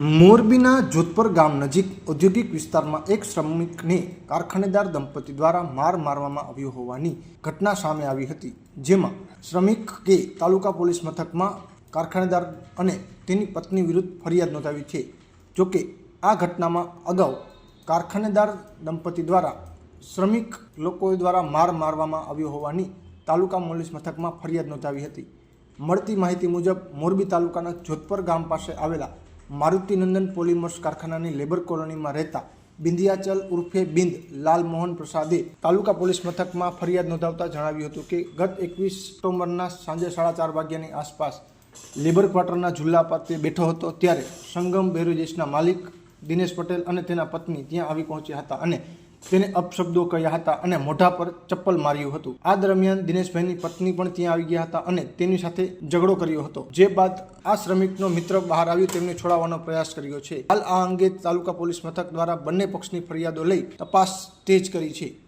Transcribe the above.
મોરબીના જોધપર ગામ નજીક ઔદ્યોગિક વિસ્તારમાં એક શ્રમિકને કારખાનેદાર દંપતી દ્વારા માર મારવામાં આવ્યો હોવાની ઘટના સામે આવી હતી, જેમાં શ્રમિક કે તાલુકા પોલીસ મથકમાં કારખાનેદાર અને તેની પત્ની વિરુદ્ધ ફરિયાદ નોંધાવી છે. જોકે, આ ઘટનામાં અગાઉ કારખાનેદાર દંપતી દ્વારા શ્રમિક લોકો દ્વારા માર મારવામાં આવ્યો હોવાની તાલુકા પોલીસ મથકમાં ફરિયાદ નોંધાવી હતી. મળતી માહિતી મુજબ, મોરબી તાલુકાના જોધપર ગામ પાસે આવેલા મારુતિનંદન પોલિમર્સ કારખાનાની લેબર કોલોનીમાં રહેતા બિંદિયાચલ ઉર્ફે બિંદ લાલમોહન પ્રસાદે તાલુકા પોલીસ મથકમાં ફરિયાદ નોંધાવતા જણાવ્યું હતું કે ગત એકવીસ ઓક્ટોબરના સાંજે સાડા ચાર વાગ્યાની આસપાસ લેબર ક્વાર્ટરના ઝુલ્લા પાસે બેઠો હતો ત્યારે સંગમ બેરોજેસના માલિક દિનેશ પટેલ અને તેના પત્ની ત્યાં આવી પહોંચ્યા હતા અને તેને અપશબ્દો કહ્યા હતા અને મોઢા પર ચપ્પલ માર્યું હતું. આ દરમિયાન દિનેશભાઈની પત્ની પણ ત્યાં આવી ગયા હતા અને તેની સાથે ઝઘડો કર્યો હતો. જે બાદ આ શ્રમિકનો મિત્ર બહાર આવ્યો, તેમને છોડાવવાનો પ્રયાસ કર્યો છે. હાલ આ અંગે તાલુકા પોલીસ મથક દ્વારા બંને પક્ષની ફરિયાદો લઈ તપાસ તેજ કરી છે.